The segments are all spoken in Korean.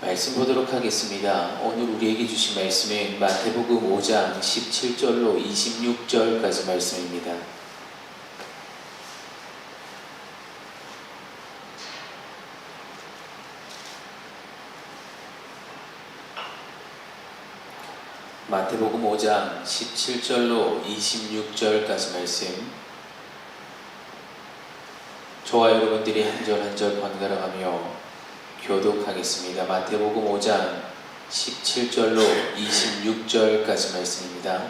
말씀 보도록 하겠습니다. 오늘 우리에게 주신 말씀은 마태복음 5장 17절로 26절까지 말씀입니다. 마태복음 5장 17절로 26절까지 말씀 저와 여러분들이 한 절 한 절 번갈아가며 교독하겠습니다. 마태복음 5장 17절로 26절까지 말씀입니다.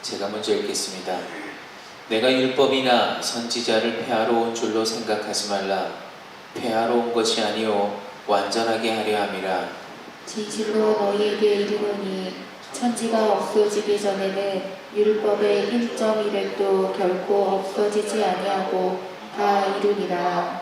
제가 먼저 읽겠습니다. 내가 율법이나 선지자를 폐하러 온 줄로 생각하지 말라. 폐하러 온 것이 아니요 완전하게 하려 함이라. 진실로 너희에게 이르노니 천지가 없어지기 전에는 율법의 1.1획도 결코 없어지지 아니하고 다 이루리라.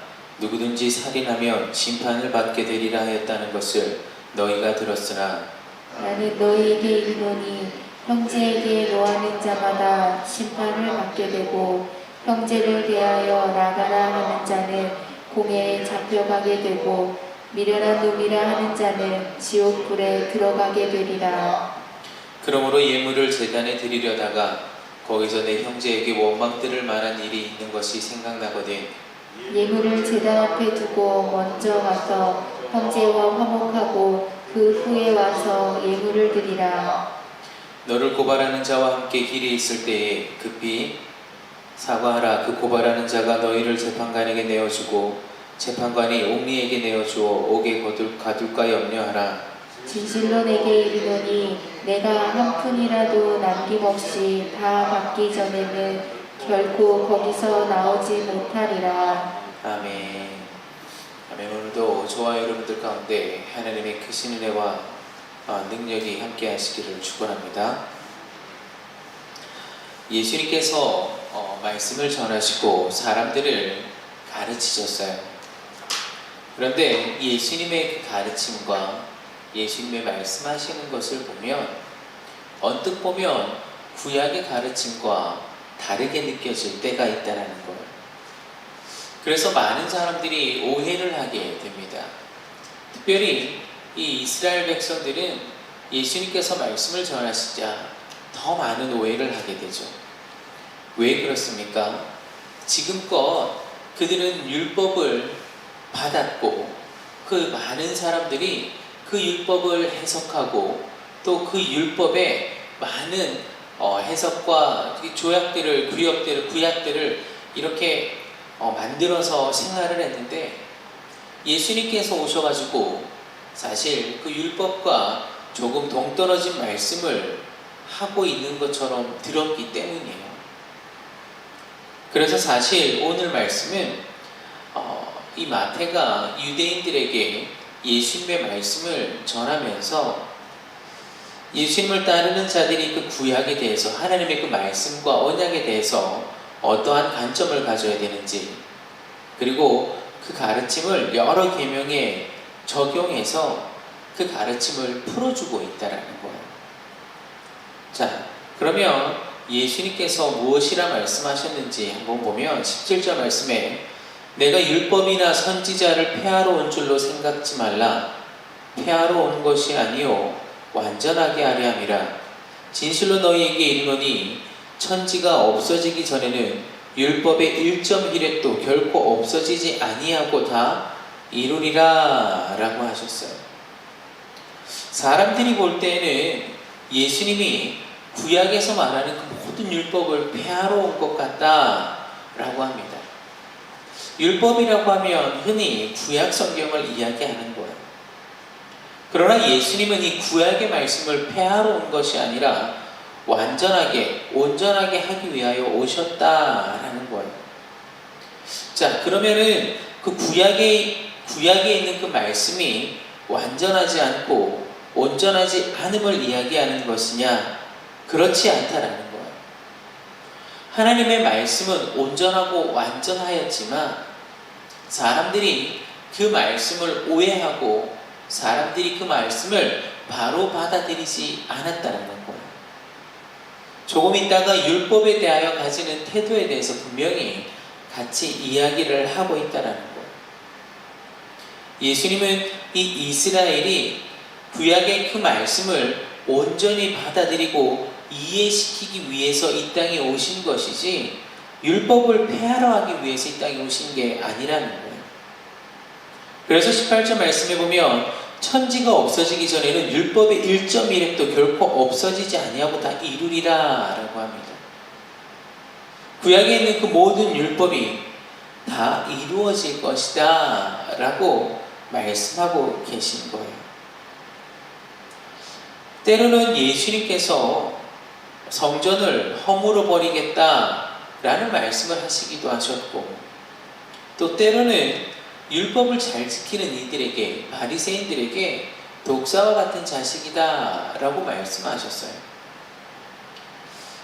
누구든지 살인하면 심판을 받게 되리라 하였다는 것을 너희가 들었으나 나는 너희에게 이르노니 형제에게 노하는 자마다 심판을 받게 되고 형제를 대하여 나가라 하는 자는 공회에 잡혀가게 되고 미련한 놈이라 하는 자는 지옥불에 들어가게 되리라. 그러므로 예물을 재단에 드리려다가 거기서 내 형제에게 원망 들을 만한 일이 있는 것이 생각나거든 예물을 제단 앞에 두고 먼저 가서 형제와 화목하고 그 후에 와서 예물을 드리라. 너를 고발하는 자와 함께 길에 있을 때에 급히 사과하라 그 고발하는 자가 너희를 재판관에게 내어주고 재판관이 옥리에게 내어주어 옥에 거둘, 가둘까 염려하라 진실로 내게 이르노니 내가 한 푼이라도 남김없이 다 받기 전에는 결코 거기서 나오지 못하리라. 아멘. 아멘. 오늘도 저와 여러분들 가운데 하나님의 크신 은혜와 어, 능력이 함께 하시기를 축원합니다. 예수님께서 어, 말씀을 전하시고 사람들을 가르치셨어요. 그런데 예수님의 그 가르침과 예수님의 말씀하시는 것을 보면 언뜻 보면 구약의 가르침과 다르게 느껴질 때가 있다라는 거예요. 그래서 많은 사람들이 오해를 하게 됩니다. 특별히 이 이스라엘 백성들은 예수님께서 말씀을 전하시자 더 많은 오해를 하게 되죠. 왜 그렇습니까? 지금껏 그들은 율법을 받았고 그 많은 사람들이 그 율법을 해석하고 또 그 율법에 많은 어, 해석과 조약들을 구역들을 구약들을 이렇게 어, 만들어서 생활을 했는데 예수님께서 오셔가지고 사실 그 율법과 조금 동떨어진 말씀을 하고 있는 것처럼 들었기 때문이에요. 그래서 사실 오늘 말씀은 어, 이 마태가 유대인들에게 예수님의 말씀을 전하면서 예수님을 따르는 자들이 그 구약에 대해서 하나님의 그 말씀과 언약에 대해서 어떠한 관점을 가져야 되는지 그리고 그 가르침을 여러 계명에 적용해서 그 가르침을 풀어주고 있다라는 거예요. 자, 그러면 예수님께서 무엇이라 말씀하셨는지 한번 보면 17절 말씀에 내가 율법이나 선지자를 폐하러 온 줄로 생각지 말라. 폐하러 온 것이 아니요 완전하게 하려 함이라. 진실로 너희에게 이르노니 천지가 없어지기 전에는 율법의 1.1획도 결코 없어지지 아니하고 다 이루리라 라고 하셨어요. 사람들이 볼 때에는 예수님이 구약에서 말하는 그 모든 율법을 폐하러 온 것 같다 라고 합니다. 율법이라고 하면 흔히 구약 성경을 이야기하는 거예요. 그러나 예수님은 이 구약의 말씀을 폐하러 온 것이 아니라 완전하게, 온전하게 하기 위하여 오셨다라는 거예요. 자, 그러면은 그 구약에, 구약에 있는 그 말씀이 완전하지 않고 온전하지 않음을 이야기하는 것이냐? 그렇지 않다라는 거예요. 하나님의 말씀은 온전하고 완전하였지만 사람들이 그 말씀을 오해하고 사람들이 그 말씀을 바로 받아들이지 않았다는 거예요. 조금 있다가 율법에 대하여 가지는 태도에 대해서 분명히 같이 이야기를 하고 있다는 거예요. 예수님은 이 이스라엘이 구약의 그 말씀을 온전히 받아들이고 이해시키기 위해서 이 땅에 오신 것이지 율법을 폐하러 하기 위해서 이 땅에 오신 게 아니라는 거예요. 그래서 18절 말씀에 보면 천지가 없어지기 전에는 율법의 1.1획도 결코 없어지지 아니하고 다 이루리라 라고 합니다. 구약에 있는 그 모든 율법이 다 이루어질 것이다 라고 말씀하고 계신 거예요. 때로는 예수님께서 성전을 허물어 버리겠다라는 말씀을 하시기도 하셨고 또 때로는 율법을 잘 지키는 이들에게 바리새인들에게 독사와 같은 자식이다라고 말씀하셨어요.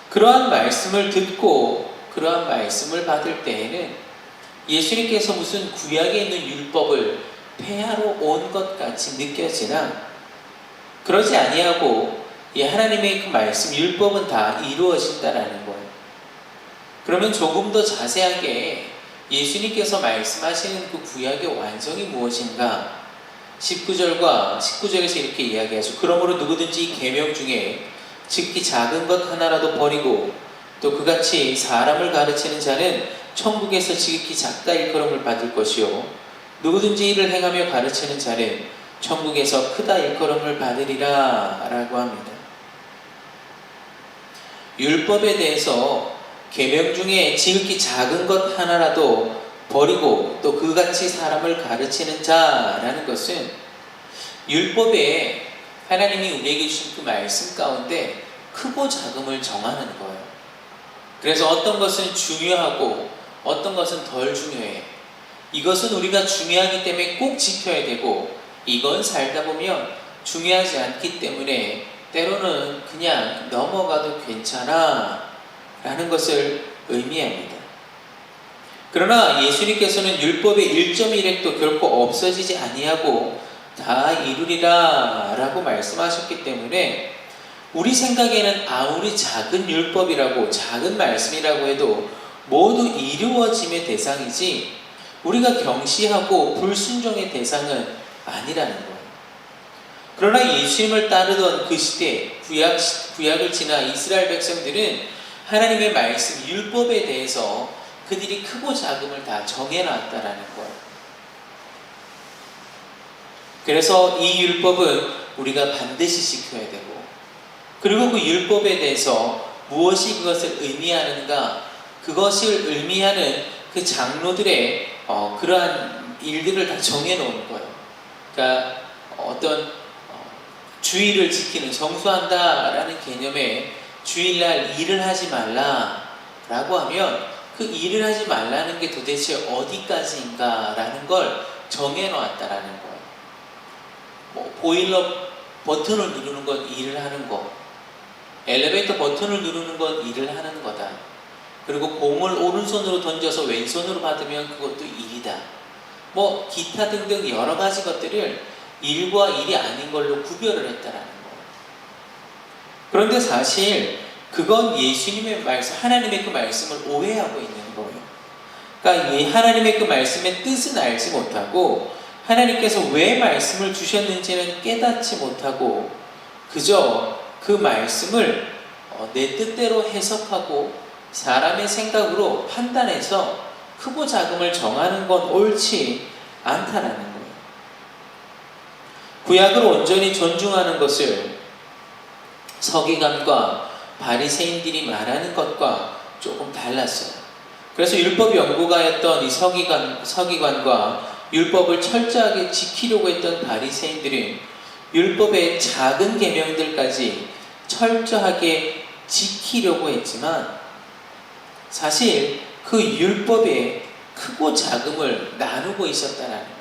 그러한 말씀을 듣고 그러한 말씀을 받을 때에는 예수님께서 무슨 구약에 있는 율법을 폐하러 온 것 같이 느껴지나 그러지 아니하고 이 하나님의 그 말씀 율법은 다 이루어진다라는 거예요. 그러면 조금 더 자세하게 예수님께서 말씀하시는 그 구약의 완성이 무엇인가? 19절과 19절에서 이렇게 이야기하죠. 그러므로 누구든지 이 계명 중에 즉기 작은 것 하나라도 버리고 또 그같이 사람을 가르치는 자는 천국에서 지극히 작다 일컬음을 받을 것이요 누구든지 이를 행하며 가르치는 자는 천국에서 크다 일컬음을 받으리라 라고 합니다. 율법에 대해서 계명 중에 지극히 작은 것 하나라도 버리고 또 그같이 사람을 가르치는 자라는 것은 율법에 하나님이 우리에게 주신 그 말씀 가운데 크고 작음을 정하는 거예요. 그래서 어떤 것은 중요하고 어떤 것은 덜 중요해. 이것은 우리가 중요하기 때문에 꼭 지켜야 되고 이건 살다 보면 중요하지 않기 때문에 때로는 그냥 넘어가도 괜찮아 라는 것을 의미합니다. 그러나 예수님께서는 율법의 1.1획도 결코 없어지지 아니하고 다 이루리라 라고 말씀하셨기 때문에 우리 생각에는 아무리 작은 율법이라고 작은 말씀이라고 해도 모두 이루어짐의 대상이지 우리가 경시하고 불순종의 대상은 아니라는 거예요. 그러나 예수님을 따르던 그 시대 구약 구약을 지나 이스라엘 백성들은 하나님의 말씀 율법에 대해서 그들이 크고 작음을 다 정해놨다라는 거예요. 그래서 이 율법은 우리가 반드시 지켜야 되고 그리고 그 율법에 대해서 무엇이 그것을 의미하는가 그것을 의미하는 그 장로들의 어, 그러한 일들을 다 정해놓은 거예요. 그러니까 어떤 어, 주의를 지키는 정수한다라는 개념에 주일날 일을 하지 말라라고 하면 그 일을 하지 말라는 게 도대체 어디까지인가라는 걸 정해놓았다라는 거예요. 뭐 보일러 버튼을 누르는 건 일을 하는 거, 엘리베이터 버튼을 누르는 건 일을 하는 거다. 그리고 공을 오른손으로 던져서 왼손으로 받으면 그것도 일이다. 뭐 기타 등등 여러 가지 것들을 일과 일이 아닌 걸로 구별을 했다라는. 그런데 사실 그건 예수님의 말씀, 하나님의 그 말씀을 오해하고 있는 거예요. 그러니까 이 하나님의 그 말씀의 뜻은 알지 못하고 하나님께서 왜 말씀을 주셨는지는 깨닫지 못하고 그저 그 말씀을 어, 내 뜻대로 해석하고 사람의 생각으로 판단해서 크고 작음을 정하는 건 옳지 않다라는 거예요. 구약을 온전히 존중하는 것을 서기관과 바리새인들이 말하는 것과 조금 달랐어요. 그래서 율법 연구가였던 이 서기관 서기관과 율법을 철저하게 지키려고 했던 바리새인들은 율법의 작은 계명들까지 철저하게 지키려고 했지만 사실 그 율법의 크고 작음을 나누고 있었다는 거예요.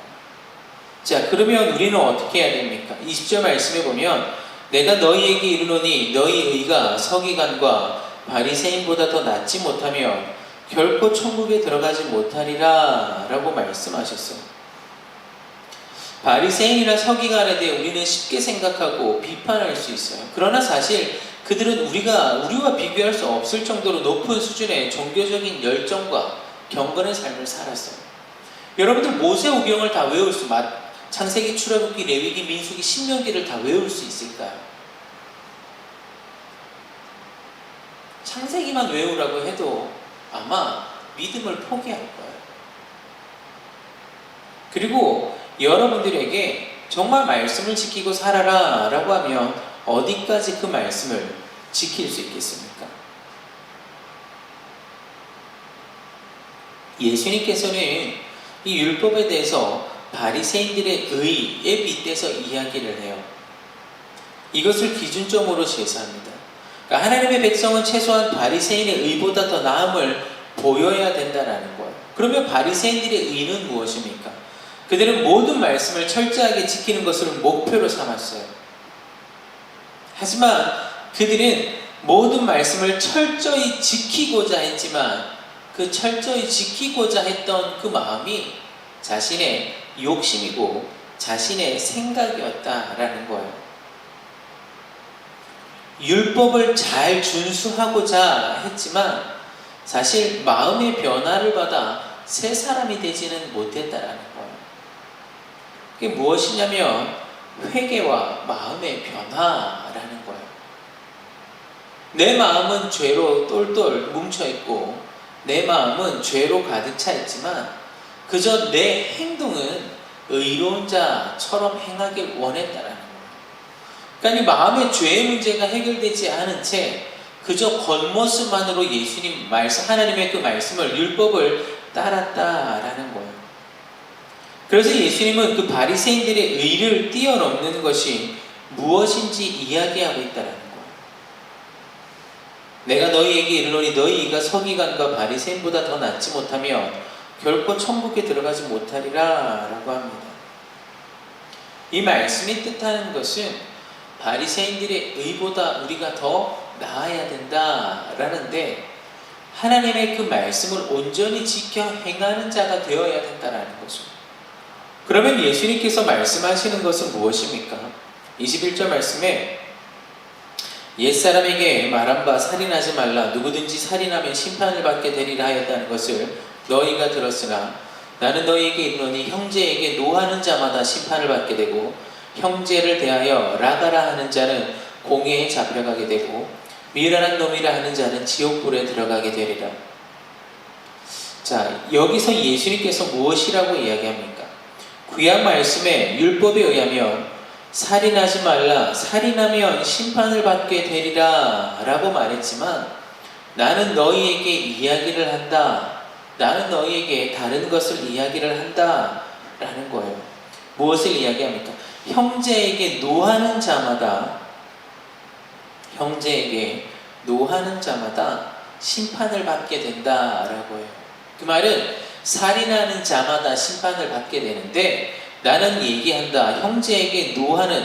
자, 그러면 우리는 어떻게 해야 됩니까? 20절 말씀에 보면 내가 너희에게 이르노니 너희 의가 서기관과 바리새인보다 더 낫지 못하면 결코 천국에 들어가지 못하리라 라고 말씀하셨어요. 바리새인이나 서기관에 대해 우리는 쉽게 생각하고 비판할 수 있어요. 그러나 사실 그들은 우리가 우리와 비교할 수 없을 정도로 높은 수준의 종교적인 열정과 경건의 삶을 살았어요. 여러분들 모세오경을 다 외울 수, 마- 창세기, 출애굽기, 레위기, 민수기, 신명기를 다 외울 수 있을까요? 창세기만 외우라고 해도 아마 믿음을 포기할 거예요. 그리고 여러분들에게 정말 말씀을 지키고 살아라 라고 하면 어디까지 그 말씀을 지킬 수 있겠습니까? 예수님께서는 이 율법에 대해서 바리새인들의 의에 빗대서 이야기를 해요. 이것을 기준점으로 제시합니다. 그러니까 하나님의 백성은 최소한 바리새인의 의보다 더 나음을 보여야 된다라는 거예요. 그러면 바리새인들의 의는 무엇입니까? 그들은 모든 말씀을 철저하게 지키는 것을 목표로 삼았어요. 하지만 그들은 모든 말씀을 철저히 지키고자 했지만 그 철저히 지키고자 했던 그 마음이 자신의 욕심이고 자신의 생각이었다라는 거예요. 율법을 잘 준수하고자 했지만 사실 마음의 변화를 받아 새 사람이 되지는 못했다라는 거예요. 그게 무엇이냐면 회개와 마음의 변화라는 거예요. 내 마음은 죄로 똘똘 뭉쳐 있고 내 마음은 죄로 가득 차 있지만 그저 내 행동은 의로운 자처럼 행하길 원했다라는. 그러니까 이 마음의 죄의 문제가 해결되지 않은 채 그저 겉모습만으로 예수님 말씀, 하나님의 그 말씀을 율법을 따랐다라는 거예요. 그래서 예수님은 그 바리새인들의 의를 뛰어넘는 것이 무엇인지 이야기하고 있다라는 거예요. 내가 너희에게 이르노니 너희가 서기관과 바리새인보다 더 낫지 못하면 결코 천국에 들어가지 못하리라 라고 합니다. 이 말씀이 뜻하는 것은 바리새인들의 의보다 우리가 더 나아야 된다라는데 하나님의 그 말씀을 온전히 지켜 행하는 자가 되어야 된다라는 거죠. 그러면 예수님께서 말씀하시는 것은 무엇입니까? 21절 말씀에 옛사람에게 말한 바 살인하지 말라 누구든지 살인하면 심판을 받게 되리라 하였다는 것을 너희가 들었으나 나는 너희에게 이르노니 형제에게 노하는 자마다 심판을 받게 되고 형제를 대하여 라가라 하는 자는 공회에 잡혀가게 되고 미련한 놈이라 하는 자는 지옥불에 들어가게 되리라. 자, 여기서 예수님께서 무엇이라고 이야기합니까? 구약 말씀에 율법에 의하면 살인하지 말라, 살인하면 심판을 받게 되리라 라고 말했지만 나는 너희에게 이야기를 한다. 나는 너희에게 다른 것을 이야기를 한다. 라는 거예요. 무엇을 이야기합니까? 형제에게 노하는 자마다 형제에게 노하는 자마다 심판을 받게 된다 라고 해요. 그 말은 살인하는 자마다 심판을 받게 되는데 나는 얘기한다. 형제에게 노하는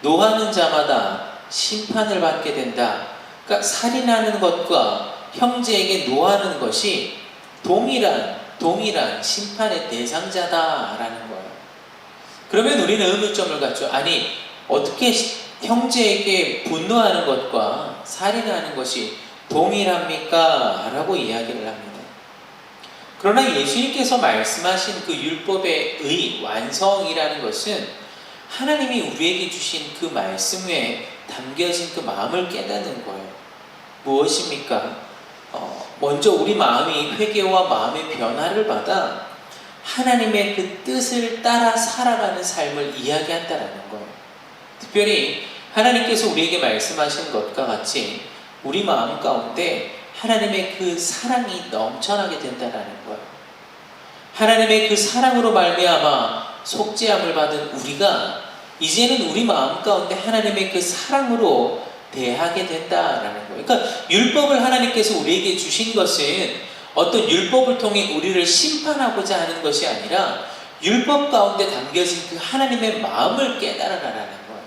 노하는 자마다 심판을 받게 된다. 그러니까 살인하는 것과 형제에게 노하는 것이 동일한 동일한 심판의 대상자다라는 거예요. 그러면 우리는 의문점을 갖죠. 아니 어떻게 형제에게 분노하는 것과 살인하는 것이 동일합니까? 라고 이야기를 합니다. 그러나 예수님께서 말씀하신 그 율법의 의, 완성이라는 것은 하나님이 우리에게 주신 그 말씀에 담겨진 그 마음을 깨닫는 거예요. 무엇입니까? 어, 먼저 우리 마음이 회개와 마음의 변화를 받아 하나님의 그 뜻을 따라 살아가는 삶을 이야기한다라는 거예요. 특별히 하나님께서 우리에게 말씀하신 것과 같이 우리 마음 가운데 하나님의 그 사랑이 넘쳐나게 된다라는 거예요. 하나님의 그 사랑으로 말미암아 속죄함을 받은 우리가 이제는 우리 마음 가운데 하나님의 그 사랑으로 대하게 된다라는 거예요. 그러니까 율법을 하나님께서 우리에게 주신 것은 어떤 율법을 통해 우리를 심판하고자 하는 것이 아니라 율법 가운데 담겨진 그 하나님의 마음을 깨달아라라는 거예요.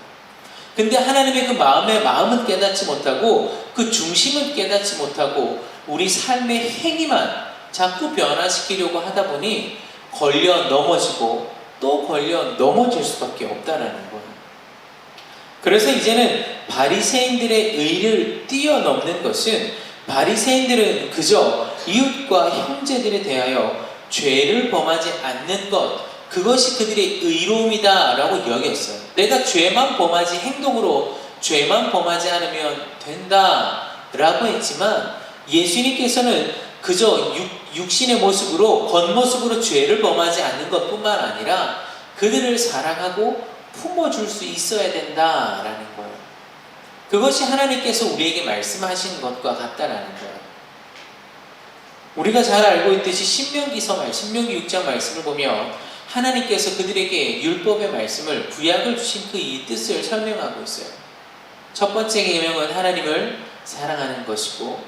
근데 하나님의 그 마음의 마음은 깨닫지 못하고 그 중심은 깨닫지 못하고 우리 삶의 행위만 자꾸 변화시키려고 하다 보니 걸려 넘어지고 또 걸려 넘어질 수밖에 없다라는 거예요. 그래서 이제는 바리새인들의 의를 뛰어넘는 것은 바리새인들은 그저 이웃과 형제들에 대하여 죄를 범하지 않는 것 그것이 그들의 의로움이다라고 여겼어요. 내가 죄만 범하지 행동으로 죄만 범하지 않으면 된다라고 했지만 예수님께서는 그저 육, 육신의 모습으로 겉모습으로 죄를 범하지 않는 것뿐만 아니라 그들을 사랑하고 품어줄 수 있어야 된다라는 거예요. 그것이 하나님께서 우리에게 말씀하시는 것과 같다라는 거예요. 우리가 잘 알고 있듯이 신명기서 말, 신명기 6장 말씀을 보면 하나님께서 그들에게 율법의 말씀을 구약을 주신 그 이 뜻을 설명하고 있어요. 첫 번째 계명은 하나님을 사랑하는 것이고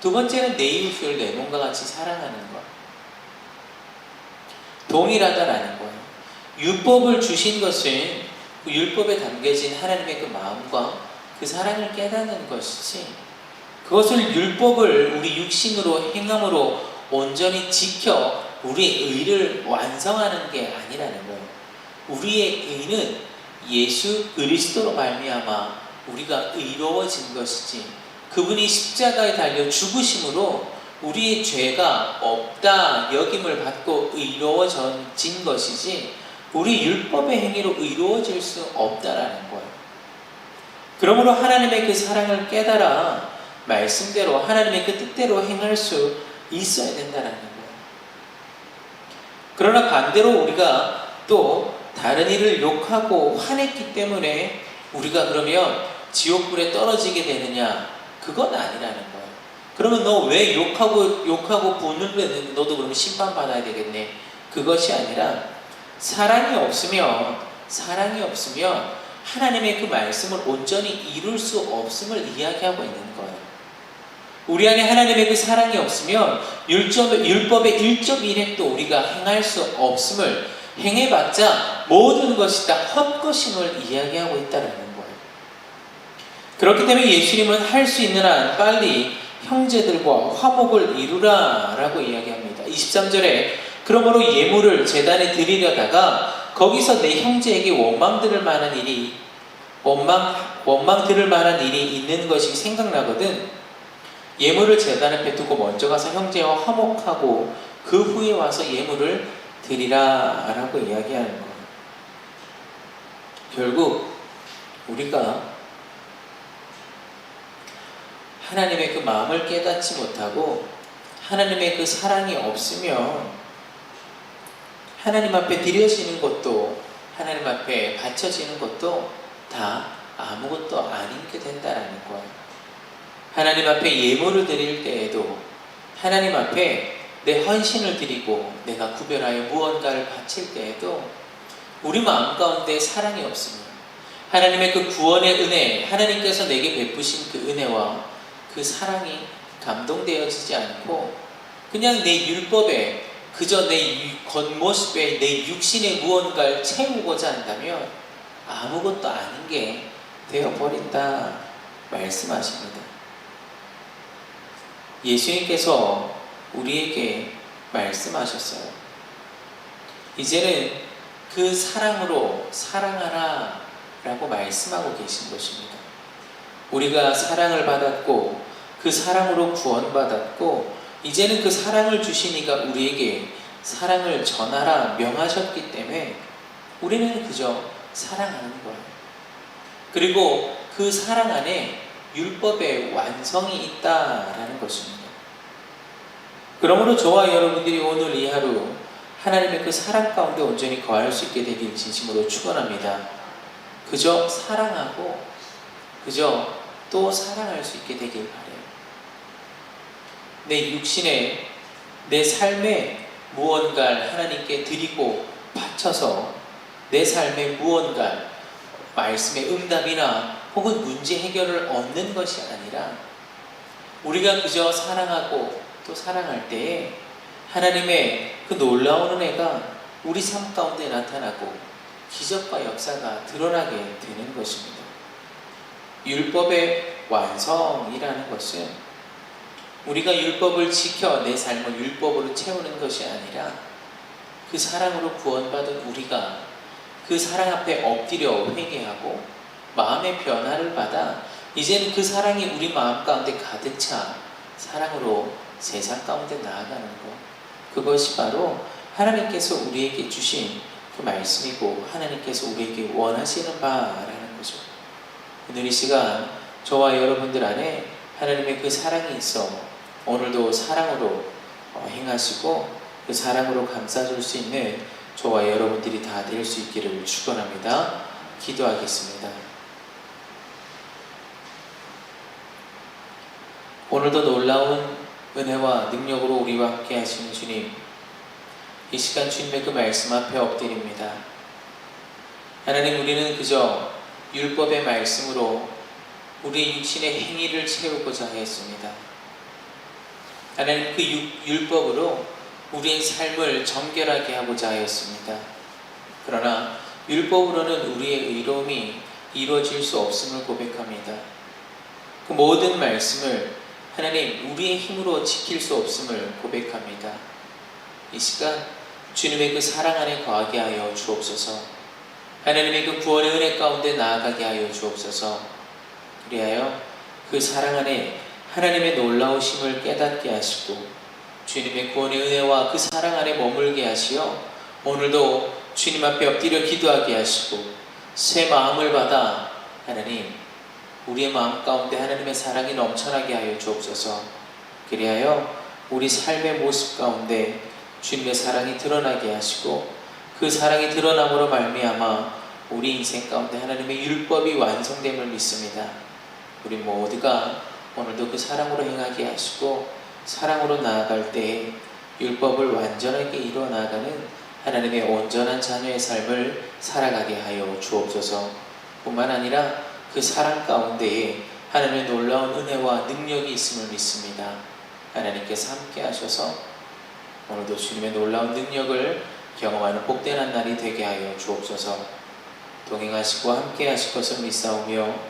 두 번째는 내 이웃을 내 몸과 같이 사랑하는 것. 동일하다라는 거예요. 율법을 주신 것은 그 율법에 담겨진 하나님의 그 마음과 그 사랑을 깨닫는 것이지 그것을 율법을 우리 육신으로 행함으로 온전히 지켜 우리의 의를 완성하는 게 아니라는 거예요. 우리의 의는 예수 그리스도로 말미암아 우리가 의로워진 것이지 그분이 십자가에 달려 죽으심으로 우리의 죄가 없다 여김을 받고 의로워진 것이지 우리 율법의 행위로 의로워질 수 없다라는 거예요. 그러므로 하나님의 그 사랑을 깨달아 말씀대로 하나님의 그 뜻대로 행할 수 있어야 된다라는 거예요. 그러나 반대로 우리가 또 다른 일을 욕하고 화냈기 때문에 우리가 그러면 지옥불에 떨어지게 되느냐? 그건 아니라는 거예요. 그러면 너 왜 욕하고 욕하고 분을 너도 그러면 심판 받아야 되겠네. 그것이 아니라 사랑이 없으면 사랑이 없으면 하나님의 그 말씀을 온전히 이룰 수 없음을 이야기하고 있는 거예요. 우리 안에 하나님의 그 사랑이 없으면 율법, 율법의 일적 일행도 우리가 행할 수 없음을 행해봤자 모든 것이 다 헛것임을 이야기하고 있다는 거예요. 그렇기 때문에 예수님은 할 수 있는 한 빨리 형제들과 화목을 이루라 라고 이야기합니다. 23절에 그러므로 예물을 재단에 드리려다가 거기서 내 형제에게 원망 들을 만한 일이 원망 원망 들을 만한 일이 있는 것이 생각나거든 예물을 재단 앞에 두고 먼저 가서 형제와 화목하고 그 후에 와서 예물을 드리라 라고 이야기하는 거예요. 결국 우리가 하나님의 그 마음을 깨닫지 못하고 하나님의 그 사랑이 없으면 하나님 앞에 드려지는 것도 하나님 앞에 바쳐지는 것도 다 아무것도 아닌 게 된다라는 거예요. 하나님 앞에 예물을 드릴 때에도 하나님 앞에 내 헌신을 드리고 내가 구별하여 무언가를 바칠 때에도 우리 마음 가운데 사랑이 없으면 하나님의 그 구원의 은혜, 하나님께서 내게 베푸신 그 은혜와 그 사랑이 감동되어지지 않고 그냥 내 율법에 그저 내 겉모습에 내 육신의 무언가를 채우고자 한다면 아무것도 아닌 게 되어버린다 말씀하십니다. 예수님께서 우리에게 말씀하셨어요. 이제는 그 사랑으로 사랑하라 라고 말씀하고 계신 것입니다. 우리가 사랑을 받았고 그 사랑으로 구원받았고 이제는 그 사랑을 주시니까 우리에게 사랑을 전하라 명하셨기 때문에 우리는 그저 사랑하는 거예요. 그리고 그 사랑 안에 율법의 완성이 있다라는 것입니다. 그러므로 저와 여러분들이 오늘 이 하루 하나님의 그 사랑 가운데 온전히 거할 수 있게 되길 진심으로 축원합니다. 그저 사랑하고 그저 또 사랑할 수 있게 되길 바래요. 내 육신에 내 삶에 무언가를 하나님께 드리고 바쳐서 내 삶에 무언가 말씀의 응답이나 혹은 문제 해결을 얻는 것이 아니라 우리가 그저 사랑하고 또 사랑할 때에 하나님의 그 놀라운 은혜가 우리 삶 가운데 나타나고 기적과 역사가 드러나게 되는 것입니다. 율법의 완성이라는 것은 우리가 율법을 지켜 내 삶을 율법으로 채우는 것이 아니라 그 사랑으로 구원받은 우리가 그 사랑 앞에 엎드려 회개하고 마음의 변화를 받아 이제는 그 사랑이 우리 마음 가운데 가득 차 사랑으로 세상 가운데 나아가는 것. 그것이 바로 하나님께서 우리에게 주신 그 말씀이고 하나님께서 우리에게 원하시는 바라는 거죠. 오늘 이 시간 저와 여러분들 안에 하나님의 그 사랑이 있어 오늘도 사랑으로 어, 행하시고 그 사랑으로 감싸줄 수 있는 저와 여러분들이 다 될 수 있기를 축원합니다. 기도하겠습니다. 오늘도 놀라운 은혜와 능력으로 우리와 함께 하시는 주님, 이 시간 주님의 그 말씀 앞에 엎드립니다. 하나님, 우리는 그저 율법의 말씀으로 우리의 육신의 행위를 채우고자 했습니다. 하나님, 그 유- 율법으로 우리의 삶을 정결하게 하고자 하였습니다. 그러나 율법으로는 우리의 의로움이 이루어질 수 없음을 고백합니다. 그 모든 말씀을 하나님 우리의 힘으로 지킬 수 없음을 고백합니다. 이 시간 주님의 그 사랑 안에 거하게 하여 주옵소서. 하나님의 그 구원의 은혜 가운데 나아가게 하여 주옵소서. 그리하여 그 사랑 안에 하나님의 놀라우심을 깨닫게 하시고 주님의 구원의 은혜와 그 사랑 안에 머물게 하시어 오늘도 주님 앞에 엎드려 기도하게 하시고 새 마음을 받아 하나님 우리의 마음 가운데 하나님의 사랑이 넘쳐나게 하여 주옵소서. 그리하여 우리 삶의 모습 가운데 주님의 사랑이 드러나게 하시고 그 사랑이 드러남으로 말미암아 우리 인생 가운데 하나님의 율법이 완성됨을 믿습니다. 우리 모두가 오늘도 그 사랑으로 행하게 하시고 사랑으로 나아갈 때 율법을 완전하게 이루어 나가는 하나님의 온전한 자녀의 삶을 살아가게 하여 주옵소서. 뿐만 아니라 그 사랑 가운데에 하나님의 놀라운 은혜와 능력이 있음을 믿습니다. 하나님께서 함께 하셔서 오늘도 주님의 놀라운 능력을 경험하는 복된 한 날이 되게 하여 주옵소서. 동행하시고 함께 하실 것을 믿사오며